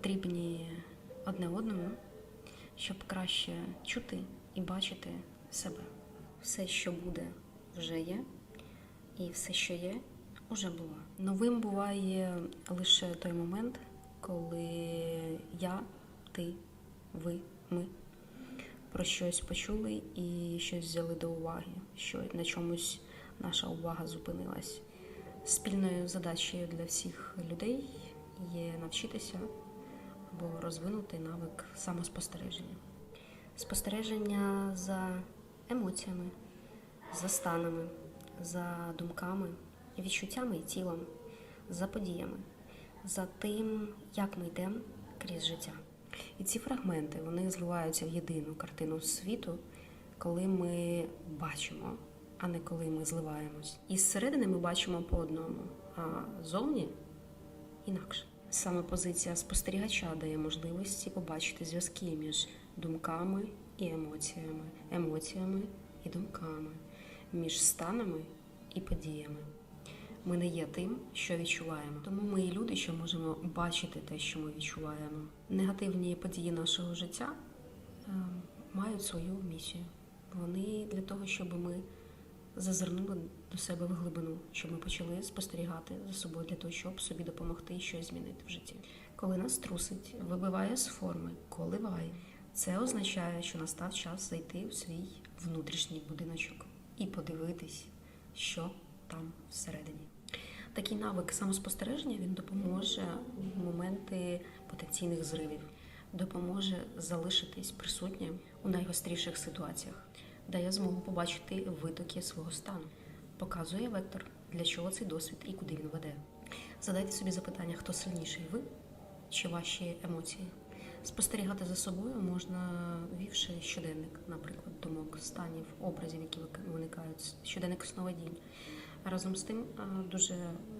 потрібні одне одному, щоб краще чути і бачити себе. Все, що буде, вже є, і все, що є, уже було. Новим буває лише той момент, коли я, ти, ви, ми про щось почули і щось взяли до уваги, що на чомусь наша увага зупинилась. Спільною задачею для всіх людей є навчитися або розвинути навик самоспостереження. Спостереження за емоціями, за станами, за думками, відчуттями і тілом, за подіями, за тим, як ми йдемо крізь життя. І ці фрагменти вони зливаються в єдину картину світу, коли ми бачимо, а не коли ми зливаємось. І зсередини ми бачимо по одному, а зовні інакше. Саме позиція спостерігача дає можливості побачити зв'язки між думками і емоціями, емоціями і думками, між станами і подіями. Ми не є тим, що відчуваємо. Тому ми і люди, що можемо бачити те, що ми відчуваємо. Негативні події нашого життя е, мають свою місію. Вони для того, щоб ми зазирнули до себе в глибину, щоб ми почали спостерігати за собою для того, щоб собі допомогти щось змінити в житті. Коли нас трусить, вибиває з форми, коливає, це означає, що настав час зайти в свій внутрішній будиночок і подивитись, що там всередині. Такий навик самоспостереження він допоможе в моменти потенційних зривів, допоможе залишитись присутнім у найгостріших ситуаціях, дає змогу побачити витоки свого стану, показує вектор, для чого цей досвід і куди він веде. Задайте собі запитання, хто сильніший ви чи ваші емоції. Спостерігати за собою можна, вівши щоденник, наприклад, думок, станів, образів, які виникають, щоденник сновидінь. Разом з тим дуже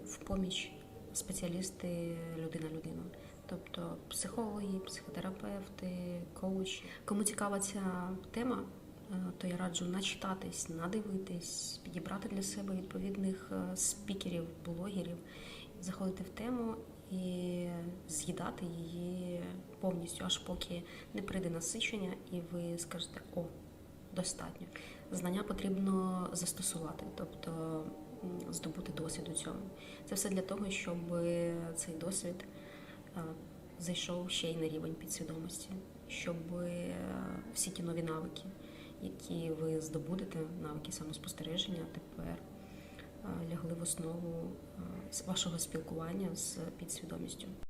в поміч спеціалісти людина людину, тобто психологи, психотерапевти, коучі. Кому цікава ця тема, то я раджу начитатись, надивитись, підібрати для себе відповідних е, спікерів, блогерів, заходити в тему і з'їдати її повністю, аж поки не прийде насичення, і ви скажете О, достатньо. Знання потрібно застосувати, тобто здобути досвід у цьому. Це все для того, щоб цей досвід е, зайшов ще й на рівень підсвідомості, щоб е, всі ті нові навики, які ви здобудете, навики самоспостереження, тепер е, лягли в основу е, вашого спілкування з підсвідомістю.